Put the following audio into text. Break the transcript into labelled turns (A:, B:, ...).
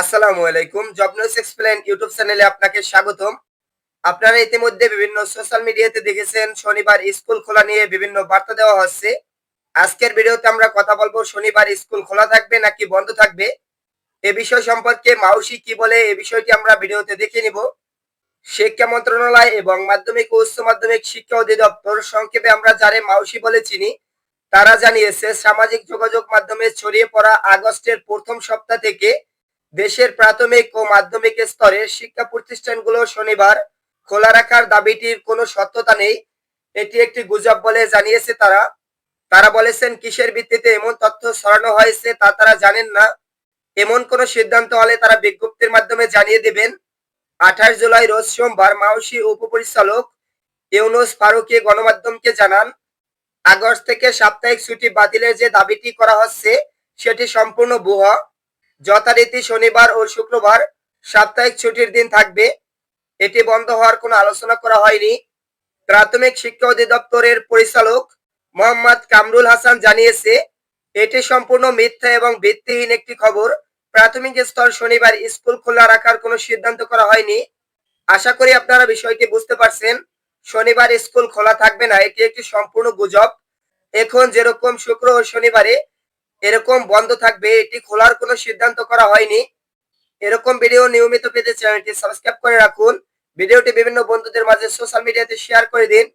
A: আসসালামু আলাইকুম। Job news explain YouTube চ্যানেলে আপনাকে স্বাগতম। আপনারা ইতিমধ্যে বিভিন্ন সোশ্যাল মিডিয়াতে দেখেছেন, শনিবার স্কুল খোলা নিয়ে বিভিন্ন বার্তা দেওয়া হচ্ছে। আজকের ভিডিওতে আমরা কথা বলব, শনিবার স্কুল খোলা থাকবে নাকি বন্ধ থাকবে? এ বিষয় সম্পর্কে মাউসি কি বলে, এ বিষয়টি আমরা ভিডিওতে দেখে নিব। শিক্ষা মন্ত্রণালয় এবং মাধ্যমিক ও উচ্চ মাধ্যমিক শিক্ষা অধিদপ্তর সংক্ষেপে আমরা যারে মাউসি বলে চিনি, তারা জানিয়েছে, সামাজিক যোগাযোগ মাধ্যমে ছড়িয়ে পড়া আগস্টের প্রথম সপ্তাহ থেকে দেশের প্রাথমিক ও মাধ্যমিক স্তরের শিক্ষা প্রতিষ্ঠানগুলো শনিবার খোলা রাখার দাবিটির কোনো সত্যতা নেই। এটি একটি গুজব বলে জানিয়েছে তারা। তারা বলেছেন, কিসের ভিত্তিতে এমন তথ্য ছড়ানো হয়েছে তা তারা জানেন না। এমন কোনো সিদ্ধান্ত হলে তারা বিজ্ঞপ্তির মাধ্যমে জানিয়ে দেবেন। আঠাশ জুলাই রোজ সোমবার মাউসি উপপরিচালক ইউনুস ফারুকি গণমাধ্যমকে জানান, আগস্ট থেকে সাপ্তাহিক ছুটি বাতিলের যে দাবিটি করা হচ্ছে, সেটি সম্পূর্ণ ভুয়া। যথারীতি শনিবার ও শুক্রবার সাপ্তাহিক ছুটির দিন থাকবে। এটি বন্ধ হওয়ার কোনো আলোচনা করা হয়নি। প্রাথমিক শিক্ষা অধিদপ্তরের পরিচালক মোহাম্মদ কামরুল হাসান জানিয়েছে, এটি সম্পূর্ণ মিথ্যা এবং ভিত্তিহীন একটি খবর। প্রাথমিক স্তর শনিবার স্কুল খোলা রাখার কোনো সিদ্ধান্ত করা হয়নি। আশা করি আপনারা বিষয়টি বুঝতে পারছেন। শনিবার স্কুল খোলা থাকবে না, এটি একটি সম্পূর্ণ গুজব। এখন যেরকম শুক্র ও শনিবারে এরকম বন্ধ থাকবে, এটি খোলার কোনো সিদ্ধান্ত করা হয়নি। এরকম ভিডিও নিয়মিত পেতে চ্যানেলটি সাবস্ক্রাইব করে রাখুন। ভিডিওটি বিভিন্ন বন্ধুদের মাঝে সোশ্যাল মিডিয়াতে শেয়ার করে দিন।